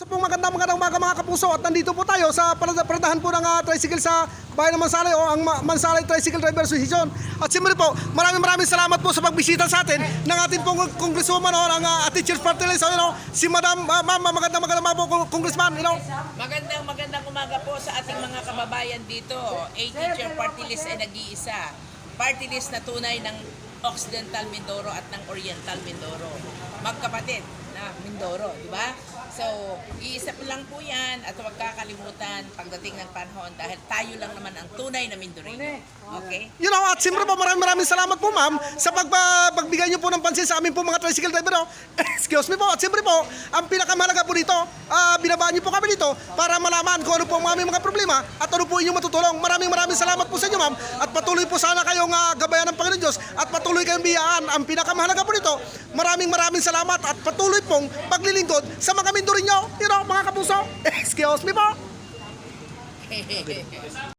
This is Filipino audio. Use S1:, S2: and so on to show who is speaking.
S1: Sa pong magandang magandang umaga mga kapuso at nandito po tayo sa parada- paradahan po ng ah, tricycle sa bayan ng Mansalay o ang Ma- Mansalay Tricycle Driver Association. At siyempre po, maraming maraming salamat po sa pagbisita sa atin ng ating pong congresswoman o ng uh, Teachers Party List, you know, si Madam, uh, Ma'am, magandang magandang umaga po, Congressman, you know.
S2: Magandang magandang umaga po sa ating mga kababayan dito. A teacher party list ay nag-iisa. Party list na tunay ng Occidental Mindoro at ng Oriental Mindoro. Magkapatid na Mindoro, di ba? So, iisa po lang po yan at huwag kakalimutan pagdating ng panahon dahil tayo lang naman ang tunay na Mindorino. Okay?
S1: You know, at siyempre po, maraming maraming salamat po, ma'am, sa pagpa, pagbigay niyo po ng pansin sa amin po mga tricycle driver. No? Excuse me po. At siyempre po, ang pinakamahalaga po dito, ah, binabaan niyo po kami dito para malaman kung ano po ang aming mga problema at ano po inyong matutulong. Maraming maraming salamat po sa inyo, ma'am. At patuloy po sana kayong ah, gabayan ng Panginoon Diyos at patuloy kayong biyaan. Ang pinakamahalaga po dito, maraming maraming salamat at patuloy pong paglilingkod sa mga Mindorinyo. You know, mga kapuso. Excuse me po.